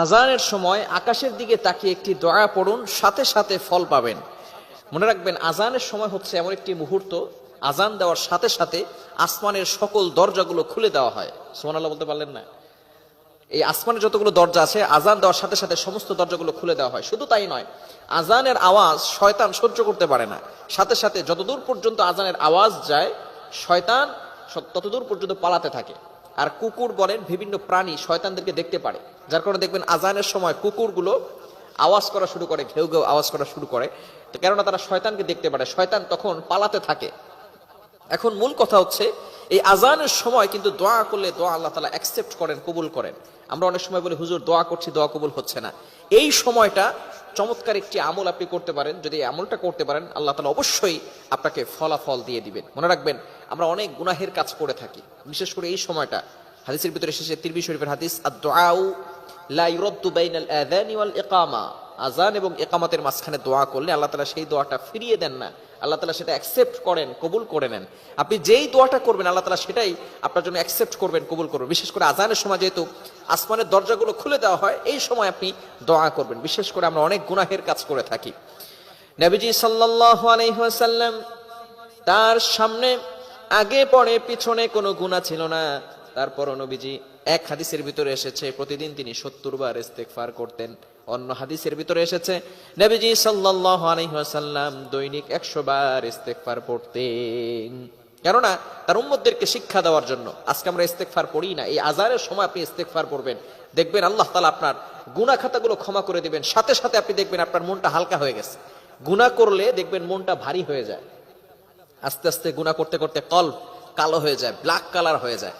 আজানের সময় আকাশের দিকে তাকিয়ে একটি দয়া পড়ুন, সাথে সাথে ফল পাবেন। মনে রাখবেন, আজানের সময় হচ্ছে এমন একটি মুহূর্ত, আজান দেওয়ার সাথে সাথে আসমানের সকল দরজাগুলো খুলে দেওয়া হয়। সোমান আল্লাহ বলতে পারলেন না? এই আসমানের যতগুলো দরজা আছে, আজান দেওয়ার সাথে সাথে সমস্ত দরজাগুলো খুলে দেওয়া হয়। শুধু তাই নয়, আজানের আওয়াজ শয়তান সহ্য করতে পারে না। সাথে সাথে যতদূর পর্যন্ত আজানের আওয়াজ যায়, শয়তান ততদূর পর্যন্ত পালাতে থাকে। আর কুকুর বলেন বিভিন্ন প্রাণী শয়তানদেরকে দেখতে পারে। যার কারণে দেখবেন আজানের সময় কুকুরগুলো আওয়াজ করা শুরু করে, ঘেউ ঘেউ আওয়াজ করা শুরু করে। তো কেননা তারা শয়তানকে দেখতে পারে, শয়তান তখন পালাতে থাকে। এখন মূল কথা হচ্ছে, এই আজানের সময় কিন্তু দোয়া করলে দোয়া আল্লাহ তালা অ্যাকসেপ্ট করেন, কবুল করেন। আমরা অনেক সময় বলি, হুজুর, দোয়া করছি, দোয়া কবুল হচ্ছে না। এই সময়টা চমৎকার একটি আমল আপনি করতে পারেন। যদি আমলটা করতে পারেন, আল্লাহ তালা অবশ্যই আপনাকে ফলাফল দিয়ে দিবেন। মনে রাখবেন, আমরা অনেক গুনাহের কাজ করে থাকি। বিশেষ করে এই সময়টা, হাদিসের ভিতরে এসেছে তিরবি শরীফের হাদিস আর দোয়াউ লা বাইনাল আযানি ওয়াল ইকামা। আজান এবং একামতের মাঝখানে দোয়া করলে আল্লাহ তালা সেই দোয়াটা ফিরিয়ে দেন না। আল্লাহ তালা সেটা অ্যাকসেপ্ট করেন, কবুল করে নেন। আপনি যেই দোয়াটা করবেন, আল্লাহ তালা সেটাই আপনার জন্য অ্যাকসেপ্ট করবেন, কবুল করবেন। বিশেষ করে আজানের সময় যেহেতু আসমানের দরজাগুলো খুলে দেওয়া হয়, এই সময় আপনি দোয়া করবেন। বিশেষ করে আমরা অনেক গুনাহের কাজ করে থাকি। নবীজি সাল্লাল্লাহু আলাইহি ওয়াসাল্লাম তার সামনে আগে পরে পিছনে কোনো গুণা ছিল না। তারপর নবীজি এক হাদিসের ভিতরে এসেছে, প্রতিদিন তিনি সত্তর বার ইস্তেগফার করতেন। অন্য হাদিসের ভিতরে এসেছে, নবীজি আলাইহি দৈনিক 100 বার ইস্তেগফার পড়তেন। কেননা, তার উম্মতদেরকে শিক্ষা দেওয়ার জন্য, আজকে আমরা ইস্তেগফার পড়ি না, এই আজারের সময় আপনি ইস্তেগফার পড়বেন দেখবেন আল্লাহ তাআলা আপনার গুনাহ খাতাগুলো ক্ষমা করে দিবেন, সাথে সাথে আপনি দেখবেন আপনার মনটা হালকা হয়ে গেছে। গুনাহ করলে দেখবেন মনটা ভারী হয়ে যায়। আস্তে আস্তে গুণা করতে করতে কল কালো হয়ে যায় ব্ল্যাক কালার হয়ে যায়।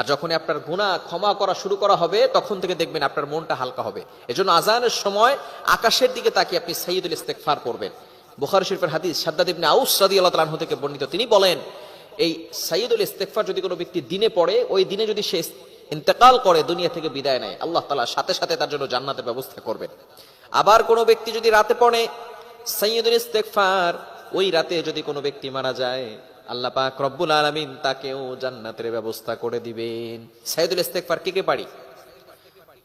আর যখনই আপনার গুণা ক্ষমা করা শুরু করা হবে, তখন থেকে দেখবেন আপনার মনটা হালকা হবে। এজন্য আজানের সময় আকাশের দিকে তাকিয়ে আপনি সাইয়দুল ইস্তেকফার করবেন বুখারী শরীফের হাদিস, সাদ্দাদ ইবনে আউস রাদিয়াল্লাহু তাআলা আনহু থেকে বর্ণিত। তিনি বলেন, এই সাইয়দুল ইস্তেকফার যদি কোনো ব্যক্তি দিনে পড়ে, ওই দিনে যদি সে ইন্তেকাল করে, দুনিয়া থেকে বিদায় নেয়, আল্লাহ তাআলা সাথে সাথে তার জন্য জান্নাতের ব্যবস্থা করবেন। আবার কোনো ব্যক্তি যদি রাতে পড়ে সাইয়দুল ইস্তেকফার ওই রাতে যদি কোনো ব্যক্তি মারা যায় আল্লাহ পাক রব্বুল আলামিন তাকেও জান্নাতের ব্যবস্থা করে দিবেন সাইদুল ইস্তেকফার কে কে পারি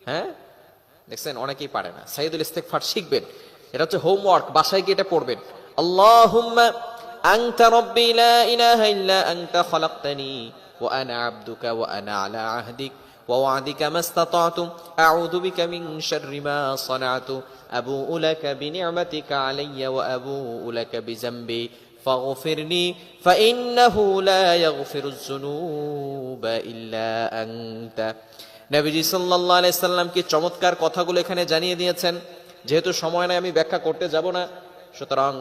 হ্যাঁ দেখছেন অনেকেই পারে না সাইদুল ইস্তেকফার শিখবেন এটা হচ্ছে হোমওয়ার্ক বাসায় গিয়ে এটা পড়বেন আল্লাহুম্মা আনতা রব্বি লা ইলাহা ইল্লা আনতা খলাকতানি ওয়া আনা আবদুকা ওয়া আনা আলা আহদিক ووعدك ما استطعت أعوذ بك من شر ما صنعت أبوء لك بنعمتك علي وأبوء لك بذنبي فاغفر لي فإنه لا يغفر الذنوب إلا أنت নবীজি সাল্লাল্লাহু আলাইহি সাল্লামকে চমৎকার কথাগুলো এখানে জানিয়ে দিয়েছেন যেহেতু সময় নাই আমি ব্যাখ্যা করতে যাব না সুতরাং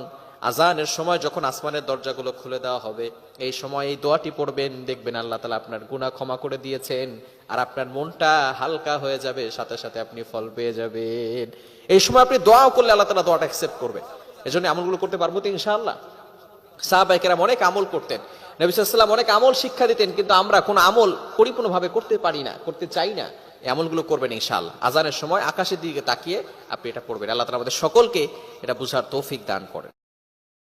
আজানের সময় যখন আসমানের দরজাগুলো খুলে দেওয়া হবে এই সময় এই দোয়াটি পড়বেন দেখবেন আল্লাহ তালা আপনার গুনাহ ক্ষমা করে দিয়েছেন আর আপনার মনটা হালকা হয়ে যাবে সাথে সাথে আপনি ফল পেয়ে যাবেন এই সময় আপনি দোয়াও করলে আল্লাহ তালা দোয়াটা অ্যাকসেপ্ট করবে এজন্য আমলগুলো করতে পারবো তো ইনশাআল্লাহ সাহাবাইকেরাম অনেক আমল করতেন। নবিসাল্লাম অনেক আমল শিক্ষা দিতেন, কিন্তু আমরা কোন আমল পরিপূর্ণভাবে করতে পারি না, করতে চাই না। এই করবেন ইশাল আজানের সময় আকাশের দিকে তাকিয়ে আপনি এটা পড়বেন আল্লাহ তালা আমাদের সকলকে এটা বুঝার তৌফিক দান করেন।